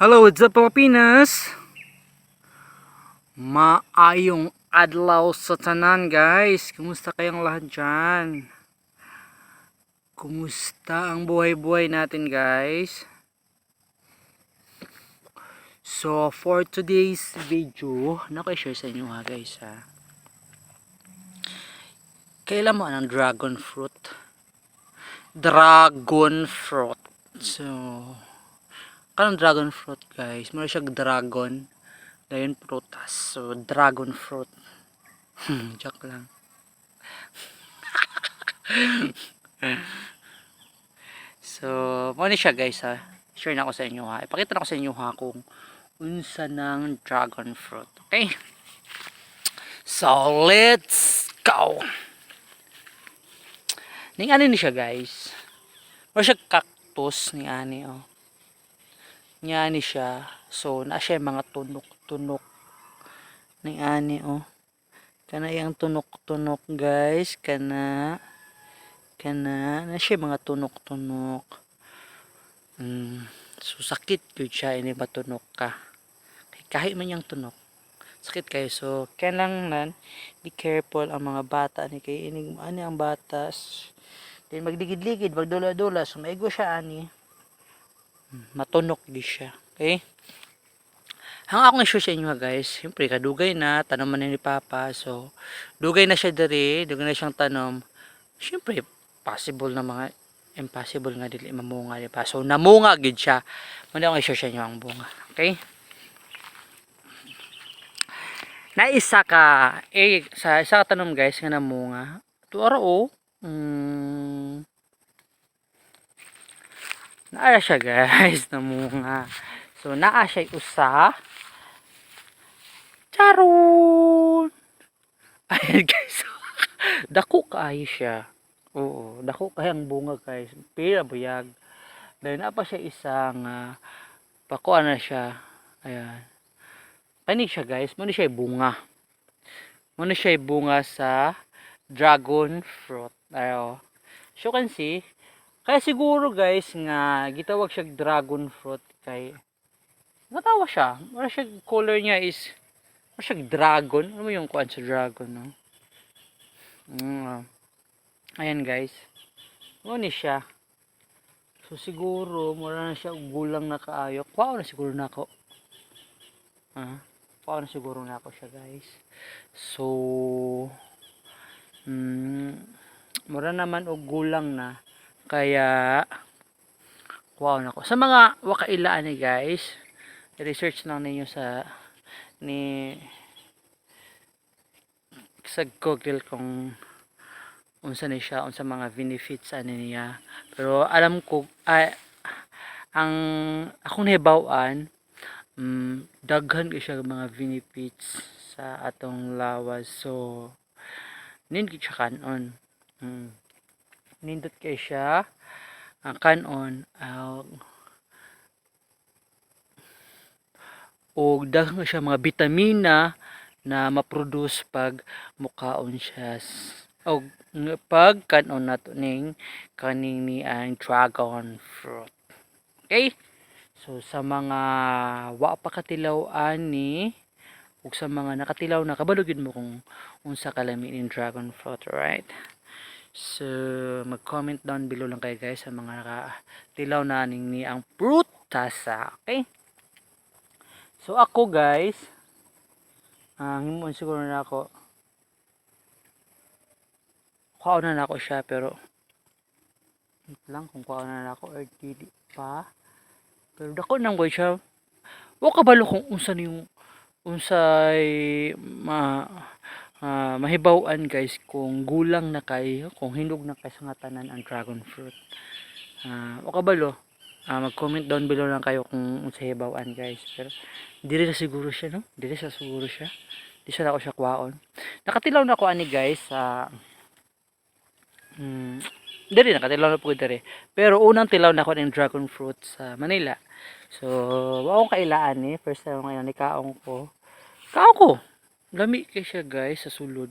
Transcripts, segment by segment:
Hello, what's up Pilipinas? Maayong adlaw sa tanan guys. Kumusta kayong lahat dyan? Kumusta ang buhay-buhay natin guys? So, for today's video, naka-share sa inyo ha guys ha. Kailan mo ang dragon fruit? Dragon fruit. So, kanang dragon fruit guys. Mura siya dragon. Dayon prutas so dragon fruit. Hmm, joke lang. So mo ni siya guys ha. Share na ako sa inyo ha. Ipakita na ko sa inyo ha kung unsa ng dragon fruit okay? So let's go! Ning ano ni siya guys. Mura siya cactus ni ani oh nga ni siya. So na siya mga tunok-tunok ng ani oh. Kana yung tunok-tunok guys. Kana kana na siya mga tunok-tunok mm, so sakit yun siya ini matunok ka? Kay kahit man yung tunok. Sakit kayo. So kailangan be careful ang mga bata ni kay ini ani ang batas din magligid-ligid magdula-dula. So maigo siya ani matunok di siya. Okay? Hang akong issue sa inyo guys. Siyempre, kadugay na. Tanaman na ni Papa. So, dugay na siya diri. Dugay na siyang tanom. Siyempre, possible na mga impossible nga dili mamunga di pa. So, namunga gid siya. Muna akong issue sa inyo ang bunga. Okay? Na isa ka, eh, sa isa ka tanom guys nga namunga. Tuara o. Mm, naa siya guys. Namunga so naa siya usa. Charon ayan guys. Dako kaayo siya. Oo dako kay ang bunga guys. Pila buyag. Dahil na pa siya isang uh, pakuan na siya. Ayan. Kani siya guys? Mo siya bunga. Mo siya bunga sa dragon fruit. Ayo. So you can see kaya siguro guys nga gitawag siya dragon fruit kay natawa siya. Wala siya color niya is wala siya dragon. Ano mo yung kuan sa dragon no? Mm. Ayan guys. Ano siya. So siguro mura na siya gulang na kaayo. Kuha na siguro na ako. Ah, kuha na siguro na ako siya guys. So mm, mura naman og gulang na kaya, wow nako. Sa mga wakailaan ni guys, research lang ninyo sa ni sa Google kung unsa ni siya, unsa mga benefits ani niya. Pero alam ko ay ang akong nahibawan um, daghan ko siya mga benefits sa atong lawas. So, nin siya kanon. Mm nindot kay siya. Ang kanon uh, o daghang siya mga bitamina na maproduce pag mukaon siya o pag kanon nato ning kaning ni ang dragon fruit. Okay? So sa mga wa pa katilaw ni ug sa mga nakatilaw na kabalugin mo kung unsa kalami ning dragon fruit right So, mag-comment down below lang kayo guys sa mga nakatilaw na aning ni ang prutasa. Okay? So, ako guys, ang uh, himon siguro na ako, kuha na na ako siya, pero, wait lang kung kuha na ako or dili pa. Pero dako nang boy siya. Wa kabalo kung unsa yung unsay ma uh, mahibawan guys kung gulang na kay kung hinog na kay sa nga tanan ang dragon fruit. Uh, o kabalo uh, mag comment down below lang kayo kung sa hibawan guys. Pero dili na siguro siya no? Dili sa siguro siya. Di siya ako siya kwaon. Nakatilaw na ako ani guys sa uh, mm, dili nakatilaw na po diri. Pero unang tilaw na ako ng dragon fruit sa Manila. So akong kailaan ni eh. first time ngayon ni kaong ko. Kaong ko lami kay siya guys sa sulod.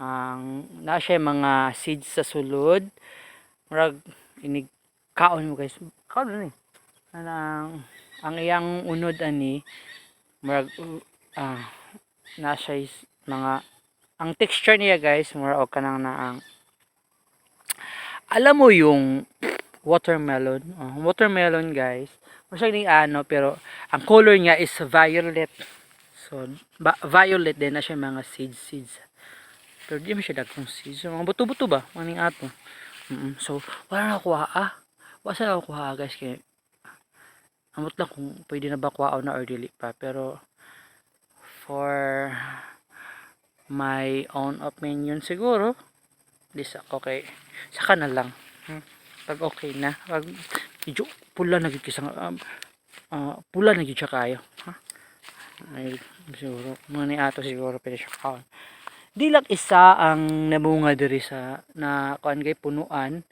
Ang na siya mga seeds sa sulod. Murag inig kaon mo guys. Kaon ni. Anang ang iyang unod ani murag ah nasa is- mga ang texture niya guys mura og kanang na ang alam mo yung watermelon? Oh, watermelon guys. Masya ni ano pero ang color niya is violet so violet din na siya mga seeds seeds. Pero di mo siya dagkong seeds. So, mga buto-buto ba? Maning ato? Mm so wala na kuha ah. Wala sa kuha guys kay amot lang kung pwede na ba kuha na or dili pa. Pero for my own opinion siguro this okay. Saka na lang. Hmm? pag okay na. Pag medyo pula na gid kisang um, ah, pula na gid siya kayo. Ha? Ay siguro mga ni ato siguro pwede siya kaon di lang isa ang namunga diri sa na kuan kay punuan.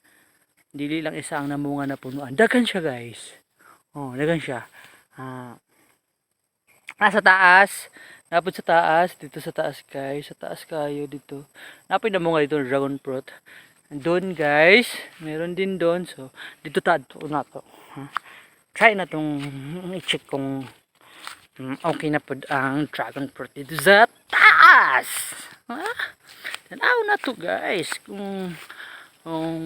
Dili lang isa ang namunga na punuan. Daghan siya guys. Oh daghan siya. Ah. Nasa taas. Napod sa taas. Dito sa taas guys. Sa taas kayo dito. Napod na mga dito dragon fruit. Doon guys. Meron din doon. So dito ta na to. Ha? try na tong i-check kung okay na po ang dragon fruit dito sa taas ha? tanaw na to guys kung kung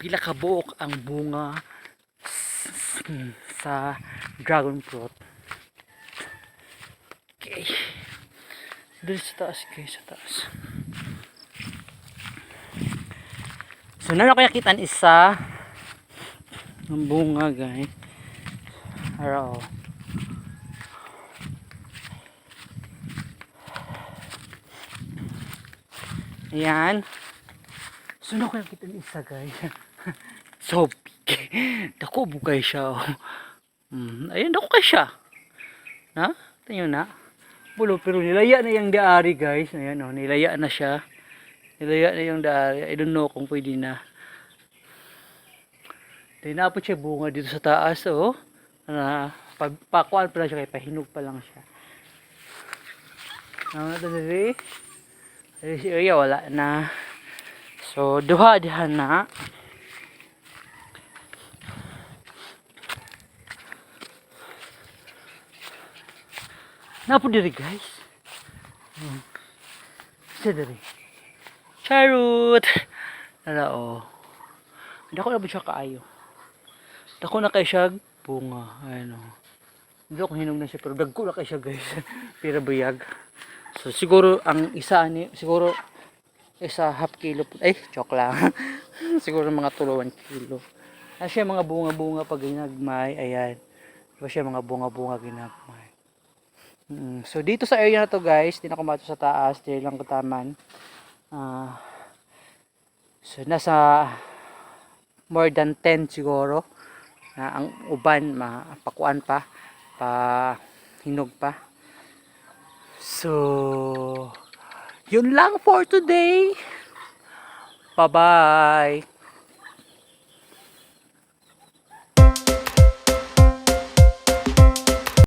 pila ka buok ang bunga sa dragon fruit Okay. Dito sa taas guys, sa taas. So, nanon ko nakitaan isa ng bunga guys. Araw. Ayan. Nanon ko nakitaan isa guys. so big. Dako bugay siya. Oh. Mm, ayan, dako kay siya. Na? Tingnan na. Bulo, pero nilaya na yung daari guys. Ayan o, nilaya na siya. Nilaya na yung daari. I don't know kung pwede na. Dahil napot siya bunga dito sa taas oh. Na, pag, pakuan pa lang siya kaya pahinog pa lang siya. Ano na ito dali? Si Uya wala na. So, duha diha na. Napo diri guys. Hmm. Sa diri. Charot. Ala oh. Dako na ba siya kaayo? Dako na kay siya bunga. Ayan oh. Hindi ko hinog na siya pero dagko na kay siya guys. Pira buyag. So siguro ang isa ni siguro isa half kilo po- ay joke lang. siguro mga tuluan kilo. Na siya mga bunga-bunga pag ginagmay. Ayan. Diba siya mga bunga-bunga ginagmay. Mm, so dito sa area na to guys, di na ako mato sa taas, di lang kataman. Ah so nasa more than 10 siguro na ang uban mapakuan pa pa hinog pa. So yun lang for today. Bye-bye.